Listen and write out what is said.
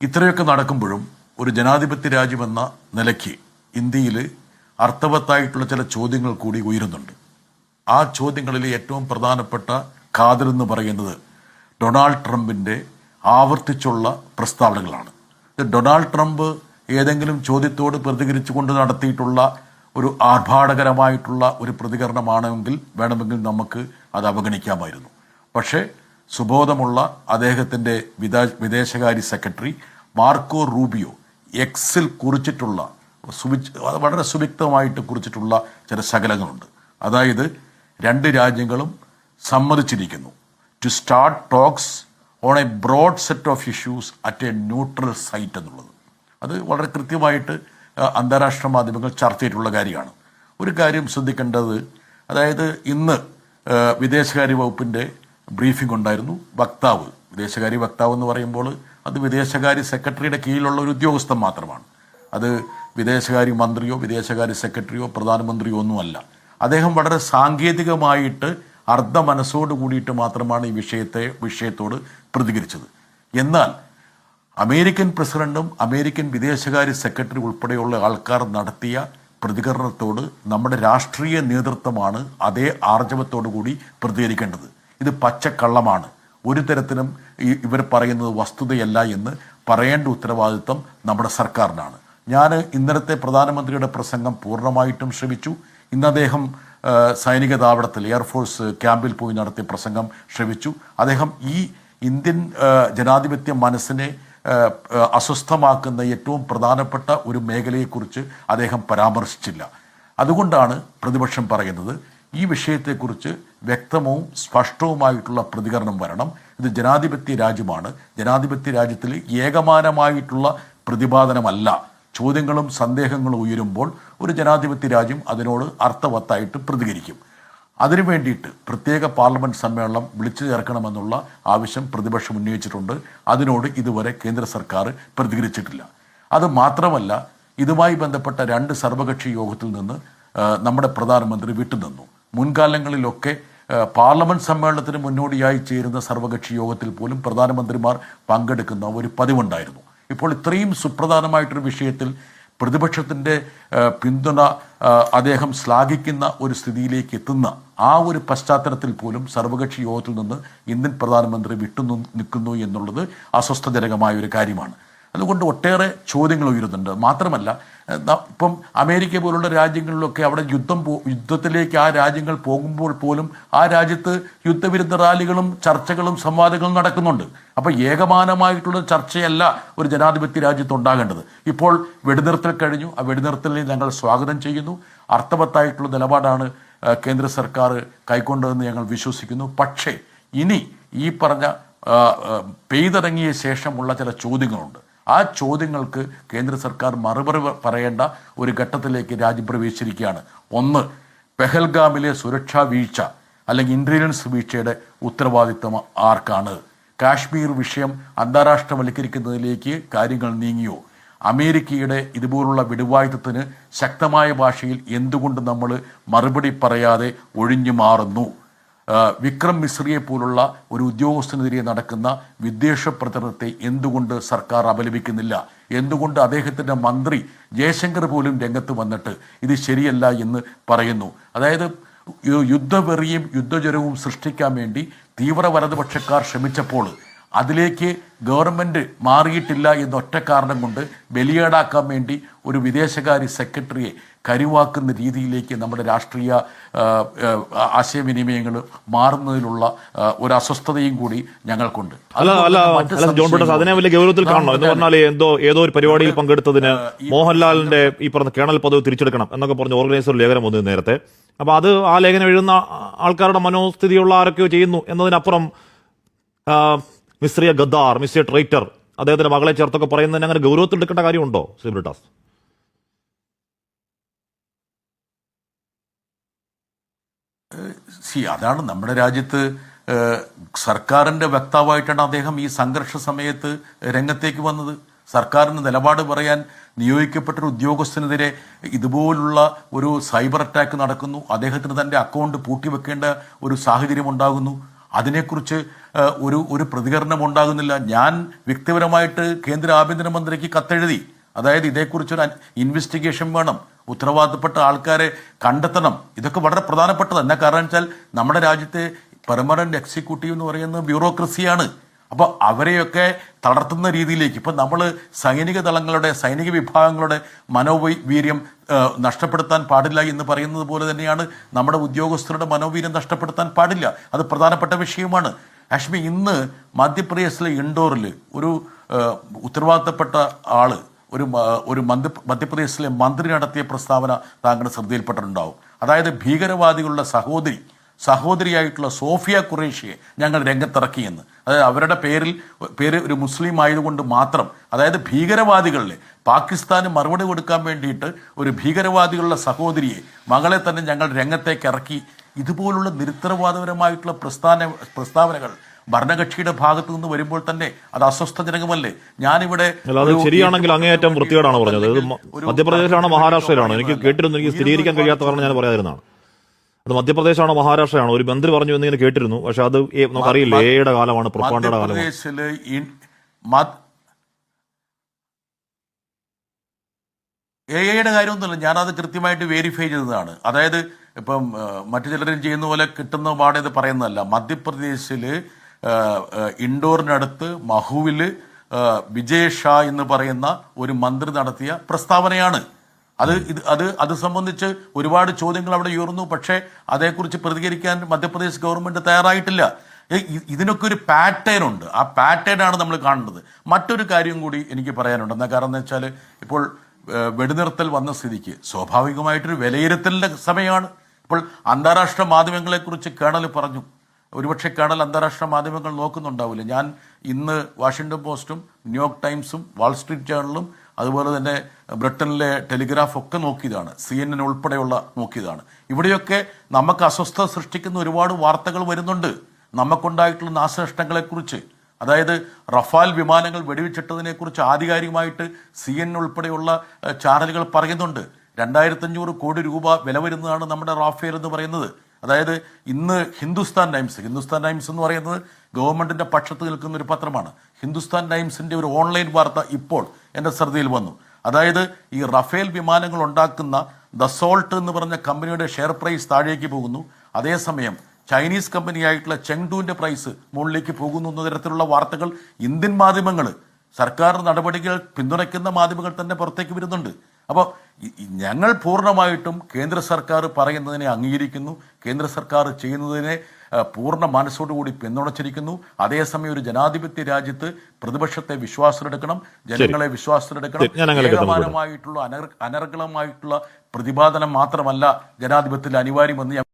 ഇത്രയൊക്കെ നടക്കുമ്പോഴും ഒരു ജനാധിപത്യ രാജ്യമെന്ന നിലയ്ക്ക് ഇന്ത്യയിൽ അർത്ഥവത്തായിട്ടുള്ള ചില ചോദ്യങ്ങൾ കൂടി ഉയരുന്നുണ്ട്. ആ ചോദ്യങ്ങളിൽ ഏറ്റവും പ്രധാനപ്പെട്ട എന്ന് പറയുന്നത് ഡൊണാൾഡ് ട്രംപിന്റെ ആവർത്തിച്ചുള്ള പ്രസ്താവനകളാണ്. ഡൊണാൾഡ് ട്രംപ് ഏതെങ്കിലും ചോദ്യത്തോട് പ്രതികരിച്ചുകൊണ്ട് നടത്തിയിട്ടുള്ള ഒരു ആർഭാടകരമായിട്ടുള്ള ഒരു പ്രതികരണമാണെങ്കിൽ വേണമെങ്കിൽ നമുക്ക് അത് അവഗണിക്കാമായിരുന്നു. പക്ഷേ സുബോധമുള്ള അദ്ദേഹത്തിന്റെ വിദാ- വിദേശകാര്യ സെക്രട്ടറി മാർക്കോ റൂബിയോ എക്സിൽ കുറിച്ചിട്ടുള്ള വളരെ സുവിക്തമായിട്ട് കുറിച്ചിട്ടുള്ള ചില ശകലങ്ങളുണ്ട്. അതായത് രണ്ട് രാജ്യങ്ങളും സമ്മതിച്ചിരിക്കുന്നു. To start talks on a broad set of issues at a neutral site എന്നുള്ളത്. അത് വളരെ കൃത്യമായിട്ട് അന്താരാഷ്ട്ര മാധ്യമങ്ങൾ ചർച്ച ചെയ്തിട്ടുള്ള കാര്യമാണ്. ഒരു കാര്യം ശ്രദ്ധിക്കേണ്ടത് അതായത് ഇന്ന് വിദേശകാര്യ വകുപ്പിന്റെ ബ്രീഫിംഗ് ഉണ്ടായിരുന്നു. വക്താവ് വിദേശകാര്യ വക്താവ് എന്ന് പറയുമ്പോൾ അത് വിദേശകാര്യ സെക്രട്ടറിയുടെ കീഴിലുള്ള ഒരു ഉദ്യോഗസ്ഥൻ മാത്രമാണ്. അത് വിദേശകാര്യ മന്ത്രിയോ വിദേശകാര്യ സെക്രട്ടറിയോ പ്രധാനമന്ത്രിയോ ഒന്നുമല്ല. അദ്ദേഹം വളരെ സാങ്കേതികമായിട്ട് അർദ്ധ മനസ്സോട് കൂടിയിട്ട് മാത്രമാണ് ഈ വിഷയത്തെ വിഷയത്തോട് പ്രതികരിച്ചത്. എന്നാൽ അമേരിക്കൻ പ്രസിഡന്റും അമേരിക്കൻ വിദേശകാര്യ സെക്രട്ടറി ഉൾപ്പെടെയുള്ള ആൾക്കാർ നടത്തിയ പ്രതികരണത്തോട് നമ്മുടെ രാഷ്ട്രീയ നേതൃത്വമാണ് അതേ ആർജവത്തോടു കൂടി പ്രതികരിക്കേണ്ടത്. ഇത് പച്ചക്കള്ളമാണ്. ഒരു തരത്തിലും ഇവർ പറയുന്നത് വസ്തുതയല്ല എന്ന് പറയേണ്ട ഉത്തരവാദിത്വം നമ്മുടെ സർക്കാരിനാണ്. ഞാൻ ഇന്നലത്തെ പ്രധാനമന്ത്രിയുടെ പ്രസംഗം പൂർണമായിട്ടും ശ്രമിച്ചു ഇന്ന് അദ്ദേഹം സൈനിക താവളത്തിൽ എയർഫോഴ്സ് ക്യാമ്പിൽ പോയി നടത്തിയ പ്രസംഗം ശ്രമിച്ചു അദ്ദേഹം ഈ ഇന്ത്യൻ ജനാധിപത്യ മനസ്സിനെ അസ്വസ്ഥമാക്കുന്ന ഏറ്റവും പ്രധാനപ്പെട്ട ഒരു മേഖലയെക്കുറിച്ച് അദ്ദേഹം പരാമർശിച്ചില്ല. അതുകൊണ്ടാണ് പ്രതിപക്ഷം പറയുന്നത് ഈ വിഷയത്തെക്കുറിച്ച് വ്യക്തവും സ്പഷ്ടവുമായിട്ടുള്ള പ്രതികരണം വരണം. ഇത് ജനാധിപത്യ രാജ്യമാണ്. ജനാധിപത്യ രാജ്യത്തിൽ ഏകമാനമായിട്ടുള്ള പ്രതിപാദനമല്ല. ചോദ്യങ്ങളും സന്ദേഹങ്ങളും ഉയരുമ്പോൾ ഒരു ജനാധിപത്യ രാജ്യം അതിനോട് അർത്ഥവത്തായിട്ട് പ്രതികരിക്കും. അതിനു വേണ്ടിയിട്ട് പ്രത്യേക പാർലമെന്റ് സമ്മേളനം വിളിച്ചു ചേർക്കണമെന്നുള്ള ആവശ്യം പ്രതിപക്ഷം ഉന്നയിച്ചിട്ടുണ്ട്. അതിനോട് ഇതുവരെ കേന്ദ്ര സർക്കാർ പ്രതികരിച്ചിട്ടില്ല. അത് മാത്രമല്ല ഇതുമായി ബന്ധപ്പെട്ട രണ്ട് സർവകക്ഷി യോഗത്തിൽ നിന്ന് നമ്മുടെ പ്രധാനമന്ത്രി വിട്ടുനിന്നു. മുൻകാലങ്ങളിലൊക്കെ പാർലമെന്റ് സമ്മേളനത്തിന് മുന്നോടിയായി ചേരുന്ന സർവകക്ഷി യോഗത്തിൽ പോലും പ്രധാനമന്ത്രിമാർ പങ്കെടുക്കുന്ന ഒരു പതിവുണ്ടായിരുന്നു. ഇപ്പോൾ ഇത്രയും സുപ്രധാനമായിട്ടൊരു വിഷയത്തിൽ പ്രതിപക്ഷത്തിന്റെ പിന്തുണ അദ്ദേഹം ശ്ലാഘിക്കുന്ന ഒരു സ്ഥിതിയിലേക്ക് എത്തുന്ന ആ ഒരു പശ്ചാത്തലത്തിൽ പോലും സർവകക്ഷി യോഗത്തിൽ നിന്ന് ഇന്ത്യൻ പ്രധാനമന്ത്രി വിട്ടു നിൽക്കുന്നു എന്നുള്ളത് അസ്വസ്ഥജനകമായ ഒരു കാര്യമാണ്. അതുകൊണ്ട് ഒട്ടേറെ ചോദ്യങ്ങൾ ഉയരുന്നുണ്ട്. മാത്രമല്ല ഇപ്പം അമേരിക്ക പോലുള്ള രാജ്യങ്ങളിലൊക്കെ അവിടെ യുദ്ധം യുദ്ധത്തിലേക്ക് ആ രാജ്യങ്ങൾ പോകുമ്പോൾ പോലും ആ രാജ്യത്ത് യുദ്ധവിരുദ്ധ റാലികളും ചർച്ചകളും സംവാദങ്ങളും നടക്കുന്നുണ്ട്. അപ്പോൾ ഏകമാനമായിട്ടുള്ള ചർച്ചയല്ല ഒരു ജനാധിപത്യ രാജ്യത്ത് ഉണ്ടാകേണ്ടത്. ഇപ്പോൾ വെടിനിർത്തൽ കഴിഞ്ഞു. ആ വെടിനിർത്തലിനെ ഞങ്ങൾ സ്വാഗതം ചെയ്യുന്നു. അർത്ഥവത്തായിട്ടുള്ള നിലപാടാണ് കേന്ദ്ര സർക്കാർ കൈക്കൊണ്ടതെന്ന് ഞങ്ങൾ വിശ്വസിക്കുന്നു. പക്ഷേ ഇനി ഈ പറഞ്ഞ പെയ്തിറങ്ങിയ ശേഷമുള്ള ചില ചോദ്യങ്ങളുണ്ട്. ആ ചോദ്യങ്ങൾക്ക് കേന്ദ്ര സർക്കാർ മറുപടി പറയേണ്ട ഒരു ഘട്ടത്തിലേക്ക് രാജ്യം പ്രവേശിച്ചിരിക്കുകയാണ് ഒന്ന് പെഹൽഗാമിലെ സുരക്ഷാ വീഴ്ച അല്ലെങ്കിൽ ഇന്റലിജൻസ് വീഴ്ചയുടെ ഉത്തരവാദിത്വം ആർക്കാണ്? കാശ്മീർ വിഷയം അന്താരാഷ്ട്രവൽക്കരിക്കുന്നതിലേക്ക് കാര്യങ്ങൾ നീങ്ങിയോ? അമേരിക്കയുടെ ഇതുപോലുള്ള വിടുവായുധത്തിന് ശക്തമായ ഭാഷയിൽ എന്തുകൊണ്ട് നമ്മൾ മറുപടി പറയാതെ ഒഴിഞ്ഞു മാറുന്നു? വിക്രം മിശ്രിയെ പോലുള്ള ഒരു ഉദ്യോഗസ്ഥനെതിരെ നടക്കുന്ന വിദ്വേഷ പ്രചരണത്തെ എന്തുകൊണ്ട് സർക്കാർ അപലപിക്കുന്നില്ല? എന്തുകൊണ്ട് അദ്ദേഹത്തിന്റെ മന്ത്രി ജയശങ്കർ പോലും രംഗത്ത് വന്നിട്ട് ഇത് ശരിയല്ല എന്ന് പറയുന്നു? അതായത് യുദ്ധവെറിയും യുദ്ധജ്വരവും സൃഷ്ടിക്കാൻ വേണ്ടി തീവ്ര വലതുപക്ഷക്കാർ ശ്രമിച്ചപ്പോൾ അതിലേക്ക് ഗവൺമെന്റ് മാറിയിട്ടില്ല എന്നൊറ്റ കാരണം കൊണ്ട് ബലിയേടാക്കാൻ വേണ്ടി ഒരു വിദേശകാര്യ സെക്രട്ടറിയെ കരുവാക്കുന്ന രീതിയിലേക്ക് നമ്മുടെ രാഷ്ട്രീയ ആശയവിനിമയങ്ങൾ മാറുന്നതിലുള്ള ഒരു അസ്വസ്ഥതയും കൂടി ഞങ്ങൾക്കുണ്ട്. അതിനെ വലിയ ഗൗരവത്തിൽ കാണണം? എന്ന് പറഞ്ഞാൽ എന്തോ ഏതോ ഒരു പരിപാടിയിൽ പങ്കെടുത്തതിന് മോഹൻലാലിന്റെ ഈ പറഞ്ഞ കേണൽ പദവി തിരിച്ചെടുക്കണം എന്നൊക്കെ പറഞ്ഞ ഓർഗനൈസർ ലേഖനം വന്നു നേരത്തെ. അപ്പൊ അത് ആ ലേഖനം എഴുതുന്ന ആൾക്കാരുടെ മനോസ്ഥിതിയുള്ള ആരൊക്കെയോ ചെയ്യുന്നു എന്നതിനപ്പുറം മിശ്രിയ ഗദ്ദാർ മിസ്ത്രിയ ട്രൈറ്റർ അദ്ദേഹത്തിന്റെ മകളെ ചേർത്തൊക്കെ പറയുന്നതിന് അങ്ങനെ ഗൗരവത്തിൽ എടുക്കേണ്ട കാര്യമുണ്ടോ ശ്രീ ബ്രിട്ടാസ്? സി അതാണ് നമ്മുടെ രാജ്യത്ത് സർക്കാരിന്റെ വക്താവായിട്ടാണ് അദ്ദേഹം ഈ സംഘർഷ സമയത്ത് രംഗത്തേക്ക് വന്നത്. സർക്കാരിന് നിലപാട് പറയാൻ നിയോഗിക്കപ്പെട്ട ഒരു ഉദ്യോഗസ്ഥനെതിരെ ഇതുപോലുള്ള ഒരു സൈബർ അറ്റാക്ക് നടക്കുന്നു. അദ്ദേഹത്തിന് തന്റെ അക്കൗണ്ട് പൂട്ടിവെക്കേണ്ട ഒരു സാഹചര്യം ഉണ്ടാകുന്നു. അതിനെക്കുറിച്ച് ഒരു ഒരു പ്രതികരണം ഉണ്ടാകുന്നില്ല. ഞാൻ വ്യക്തിപരമായിട്ട് കേന്ദ്ര ആഭ്യന്തരമന്ത്രിക്ക് കത്തെഴുതി അതായത് ഇതേക്കുറിച്ചൊരു ഇൻവെസ്റ്റിഗേഷൻ വേണം ഉത്തരവാദിത്തപ്പെട്ട ആൾക്കാരെ കണ്ടെത്തണം. ഇതൊക്കെ വളരെ പ്രധാനപ്പെട്ടത് എന്നാ കാരണം വെച്ചാൽ നമ്മുടെ രാജ്യത്തെ പെർമനന്റ് എക്സിക്യൂട്ടീവ് എന്ന് പറയുന്നത് ബ്യൂറോക്രസിയാണ് അപ്പൊ അവരെയൊക്കെ തളർത്തുന്ന രീതിയിലേക്ക് ഇപ്പൊ നമ്മൾ സൈനിക ദളങ്ങളുടെ സൈനിക വിഭാഗങ്ങളുടെ മനോവീര്യം വീര്യം നഷ്ടപ്പെടുത്താൻ പാടില്ല എന്ന് പറയുന്നത് പോലെ തന്നെയാണ് നമ്മുടെ ഉദ്യോഗസ്ഥരുടെ മനോവീര്യം നഷ്ടപ്പെടുത്താൻ പാടില്ല. അത് പ്രധാനപ്പെട്ട വിഷയമാണ്. ആഷ്മി ഇന്ന് മധ്യപ്രദേശിലെ ഇൻഡോറിൽ ഒരു ഉത്തരവാദിത്തപ്പെട്ട ആൾ ഒരു ഒരു മന്ത്രി മധ്യപ്രദേശിലെ മന്ത്രി നടത്തിയ പ്രസ്താവന താങ്കളുടെ ശ്രദ്ധയിൽപ്പെട്ടിട്ടുണ്ടാവും. അതായത് ഭീകരവാദികളുടെ സഹോദരി സഹോദരിയായിട്ടുള്ള സോഫിയ ഖുറേഷിയെ ഞങ്ങൾ രംഗത്തിറക്കിയെന്ന് അതായത് അവരുടെ പേരിൽ പേര് ഒരു മുസ്ലിം ആയതുകൊണ്ട് മാത്രം അതായത് ഭീകരവാദികളിലെ പാകിസ്ഥാന് മറുപടി കൊടുക്കാൻ വേണ്ടിയിട്ട് ഒരു ഭീകരവാദികളുടെ സഹോദരിയെ മകളെ തന്നെ ഞങ്ങൾ രംഗത്തേക്ക് ഇറക്കി. ഇതുപോലുള്ള നിരുത്തരവാദപരമായിട്ടുള്ള പ്രസ്ഥാന പ്രസ്താവനകൾ ഭരണകക്ഷിയുടെ ഭാഗത്തു നിന്ന് വരുമ്പോൾ തന്നെ അത് അസ്വസ്ഥജനകമല്ലേ? ഞാനിവിടെ ശരിയാണെങ്കിൽ അങ്ങേയറ്റം വൃത്തികേടാണ് പറഞ്ഞത്. മധ്യപ്രദേശിലാണ് മഹാരാഷ്ട്രയിലാണ് മഹാരാഷ്ട്രയിലാണോ. എനിക്ക് കേട്ടിരുന്നു എനിക്ക് സ്ഥിരീകരിക്കാൻ കഴിയാത്ത കാരണം ഞാൻ പറയാതിരുന്നതാണ്. അത് മധ്യപ്രദേശാണോ മഹാരാഷ്ട്രയാണോ? ഒരു മന്ത്രി പറഞ്ഞു എന്നിങ്ങനെ കേട്ടിരുന്നു. പക്ഷെ അത് നമുക്കറിയില്ല. എയുടെ കാലമാണ് പ്രൊപ്പാണ്ടയുടെ കാലമാണ്. മ- എ ഐയുടെ കാര്യമൊന്നുമില്ല. ഞാനത് കൃത്യമായിട്ട് വെരിഫൈ ചെയ്തതാണ്. അതായത് ഇപ്പം മറ്റു ചിലരും ചെയ്യുന്ന പോലെ കിട്ടുന്ന പാടെ ഇത് പറയുന്നതല്ല. മധ്യപ്രദേശിൽ ഇൻഡോറിനടുത്ത് മഹുവിൽ വിജയ് ഷാ എന്ന് പറയുന്ന ഒരു മന്ത്രി നടത്തിയ പ്രസ്താവനയാണ്. അത് ഇത് അത് അത് സംബന്ധിച്ച് ഒരുപാട് ചോദ്യങ്ങൾ അവിടെ ഉയർന്നു. പക്ഷേ അതേക്കുറിച്ച് പ്രതികരിക്കാൻ മധ്യപ്രദേശ് ഗവൺമെന്റ് തയ്യാറായിട്ടില്ല. ഇതിനൊക്കെ ഒരു പാറ്റേൺ ഉണ്ട്. ആ പാറ്റേൺ ആണ് നമ്മൾ കാണുന്നത്. മറ്റൊരു കാര്യം കൂടി എനിക്ക് പറയാനുണ്ട്. എന്താ കാരണം എന്ന് വെച്ചാൽ ഇപ്പോൾ വെടിനിർത്തൽ വന്ന സ്ഥിതിക്ക് സ്വാഭാവികമായിട്ടൊരു വിലയിരുത്തലിന്റെ സമയമാണ്. ഇപ്പോൾ അന്താരാഷ്ട്ര മാധ്യമങ്ങളെക്കുറിച്ച് കേണൽ പറഞ്ഞു. ഒരുപക്ഷെ കേണൽ അന്താരാഷ്ട്ര മാധ്യമങ്ങൾ നോക്കുന്നുണ്ടാവില്ല. ഞാൻ ഇന്ന് വാഷിങ്ടൺ പോസ്റ്റും ന്യൂയോർക്ക് ടൈംസും വാൾസ്ട്രീറ്റ് ജേണലും അതുപോലെ തന്നെ ബ്രിട്ടനിലെ ടെലിഗ്രാഫ് ഒക്കെ നോക്കിയതാണ്. സി എൻ എൻ ഉൾപ്പെടെയുള്ള നോക്കിയതാണ്. ഇവിടെയൊക്കെ നമുക്ക് അസ്വസ്ഥത സൃഷ്ടിക്കുന്ന ഒരുപാട് വാർത്തകൾ വരുന്നുണ്ട്. നമുക്കുണ്ടായിട്ടുള്ള നാശനഷ്ടങ്ങളെക്കുറിച്ച്. അതായത് റഫാൽ വിമാനങ്ങൾ വെടിവെച്ചിട്ടതിനെക്കുറിച്ച് ആധികാരികമായിട്ട് സി എൻ ഉൾപ്പെടെയുള്ള ചാനലുകൾ പറയുന്നുണ്ട്. രണ്ടായിരത്തഞ്ഞൂറ് കോടി രൂപ വില വരുന്നതാണ് നമ്മുടെ റാഫേൽ എന്ന് പറയുന്നത്. അതായത് ഇന്ന് ഹിന്ദുസ്ഥാൻ ടൈംസ് ഹിന്ദുസ്ഥാൻ ടൈംസ് എന്ന് പറയുന്നത് ഗവൺമെന്റിന്റെ പക്ഷത്ത് നിൽക്കുന്ന ഒരു പത്രമാണ്. ഹിന്ദുസ്ഥാൻ ടൈംസിന്റെ ഒരു ഓൺലൈൻ വാർത്ത ഇപ്പോൾ എന്റെ ശ്രദ്ധയിൽ വന്നു. അതായത് ഈ റഫേൽ വിമാനങ്ങൾ ഉണ്ടാക്കുന്ന ദസോൾട്ട് എന്ന് പറഞ്ഞ കമ്പനിയുടെ ഷെയർ പ്രൈസ് താഴേക്ക് പോകുന്നു. അതേസമയം ചൈനീസ് കമ്പനിയായിട്ടുള്ള ചെങ്ഡുവിന്റെ പ്രൈസ് മുകളിലേക്ക് പോകുന്നു എന്ന തരത്തിലുള്ള വാർത്തകൾ ഇന്ത്യൻ മാധ്യമങ്ങൾ സർക്കാർ നടപടികൾ പിന്തുണയ്ക്കുന്ന മാധ്യമങ്ങൾ തന്നെ പുറത്തേക്ക് വരുന്നുണ്ട്. അപ്പോൾ ഞങ്ങൾ പൂർണമായിട്ടും കേന്ദ്ര സർക്കാർ പറയുന്നതിനെ അംഗീകരിക്കുന്നു. കേന്ദ്ര സർക്കാർ ചെയ്യുന്നതിനെ പൂർണ മനസ്സോടുകൂടി പിന്തുണച്ചിരിക്കുന്നു. അതേസമയം ഒരു ജനാധിപത്യ രാജ്യത്ത് പ്രതിപക്ഷത്തെ വിശ്വാസത്തിലെടുക്കണം ജനങ്ങളെ വിശ്വാസത്തിലെടുക്കണം. ഏകമാനമായിട്ടുള്ള അനർ അനർഗളമായിട്ടുള്ള പ്രതിപാദനം മാത്രമല്ല ജനാധിപത്യത്തിൽ അനിവാര്യമെന്ന് ഞാൻ